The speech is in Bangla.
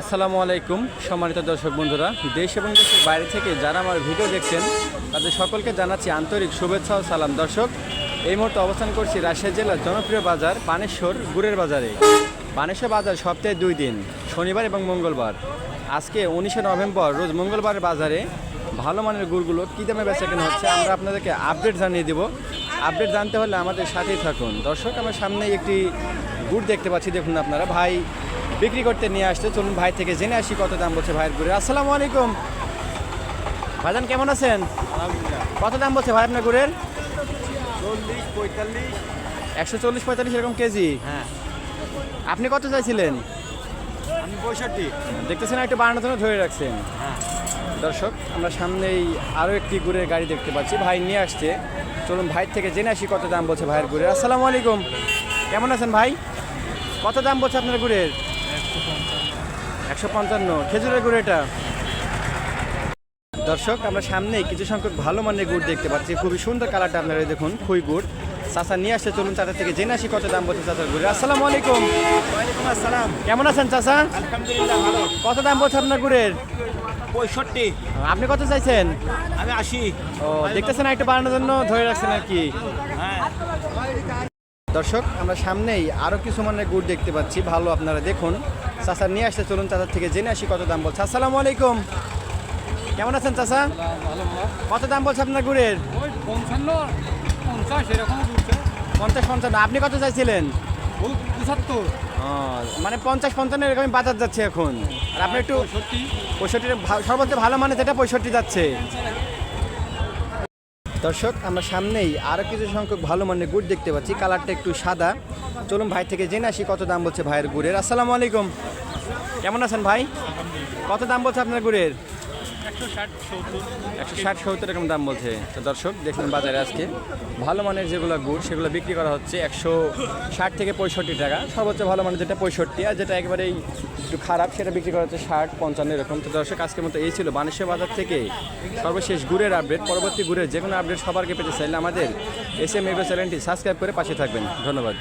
আসসালামু আলাইকুম, সম্মানিত দর্শক বন্ধুরা। দেশ এবং দেশের বাইরে থেকে যারা আমার ভিডিও দেখছেন, তাদের সকলকে জানাচ্ছি আন্তরিক শুভেচ্ছা ও সালাম। দর্শক, এই মুহূর্তে অবস্থান করছি রাজশাহী জেলার জনপ্রিয় বাজার পানেশ্বর গুড়ের বাজারে। পানেশ্বর বাজার সপ্তাহে দুই দিন, শনিবার এবং মঙ্গলবার। আজকে উনিশে নভেম্বর, রোজ মঙ্গলবার বাজারে ভালো মানের গুড়গুলো কী দামে বেচা কেনা হচ্ছে, আমরা আপনাদেরকে আপডেট জানিয়ে দেব। আপডেট জানতে হলে আমাদের সাথেই থাকুন। দর্শক আমার সামনে একটি গুড় দেখতে পাচ্ছি দেখুন আপনারা। ভাই বিক্রি করতে নিয়ে আসছে। চলুন ভাই থেকে জেনে আসি কত দাম বলছে ভাইয়ের গুড়ে। আসসালামু আলাইকুম। ভাইজান কেমন আছেন? কত দাম বলছে ভাই আপনার গুড়ের? চল্লিশ পঁয়তাল্লিশ। একশো চল্লিশ পঁয়তাল্লিশ এরকম কেজি? হ্যাঁ। আপনি কত চাইছিলেন? আমি পঁয়ষট্টি। দেখতেছেন একটু বানানোর জন্য ধরে রাখছেন। হ্যাঁ। দর্শক আমরা সামনেই আরও একটি গুড়ের গাড়ি দেখতে পাচ্ছি। ভাই নিয়ে আসছে। চলুন ভাই থেকে জেনে আসি কত দাম বলছে ভাইয়ের গুড়ের। আসসালামু আলাইকুম। কেমন আছেন ভাই? কত দাম বলছে আপনার গুড়ের? একশো পঞ্চান্ন। খেজুরের গুড় এটা। দর্শক আমরা সামনেই কিছু সংখ্যক ভালো মানের গুড় দেখতে পাচ্ছি। খুবই সুন্দর কালারটা আপনারা দেখুন খুই গুড়। চাচা নিয়ে আসছে। চলুন চাচা থেকে জেনে আসি কত দাম বলছে চাচার গুড়ের। আসসালামু আলাইকুম। কেমন আছেন চাচা? আলহামদুলিল্লাহ ভালো। কত দাম বলছে আপনার গুড়ের? পঁয়ষট্টি। আপনি কত চাইছেন? আমি আশি। ও দেখতেছেন একটু বানানোর জন্য ধরে রাখছেন আর কি। হ্যাঁ। দর্শক আমরা সামনেই আরও কিছু মানে গুড় দেখতে পাচ্ছি। ভালো আপনারা দেখুন। চাচা নিয়ে আসতে চলুন চাচার থেকে জেনে আসি কত দাম বলছে। আসসালামু আলাইকুম। কেমন আছেন চাচা? কত দাম বলছে আপনার গুড়ের? পঞ্চান্ন পঞ্চাশ এরকম পঞ্চাশ পঞ্চান্ন। আপনি কত চাইছিলেন? পঁচাত্তর। মানে পঞ্চাশ পঞ্চান্ন এরকমই বাজার যাচ্ছে এখন। আর আপনি একটু পঁয়ষট্টি। সর্বোচ্চ ভালো মানে যেটা পঁয়ষট্টি যাচ্ছে। দর্শক আমরা সামনেই আরও কিছু সংখ্যক ভালো মানের গুড় দেখতে পাচ্ছি। কালারটা একটু সাদা। চলুন ভাই থেকে জেনে আসি কত দাম বলছে ভাইয়ের গুড়ের। আসসালামু আলাইকুম। কেমন আছেন ভাই? কত দাম বলছে আপনার গুড়ের? একশো ষাট সত্তর। এরকম দাম বলছে। তো দর্শক, দেখুন বাজারে আজকে। ভালো মানের যেগুলো গুড়, সেগুলো বিক্রি করা হচ্ছে একশো ষাট থেকে পঁয়ষট্টি টাকা। সর্বোচ্চ ভালো মানের যেটা পঁয়ষট্টি, আর যেটা একেবারেই একটু খারাপ, সেটা বিক্রি করা হচ্ছে ষাট, পঞ্চান্ন এরকম। তো দর্শক, আজকের মতো এই ছিল বানেশ্বর বাজার থেকে সর্বশেষ গুড়ের আপডেট পরবর্তী গুড়ের যে কোনো আপডেট সবার আগে পেতে চাইলে আমাদের এস এম চ্যানেলটি সাবস্ক্রাইব করে পাশে থাকবেন। ধন্যবাদ।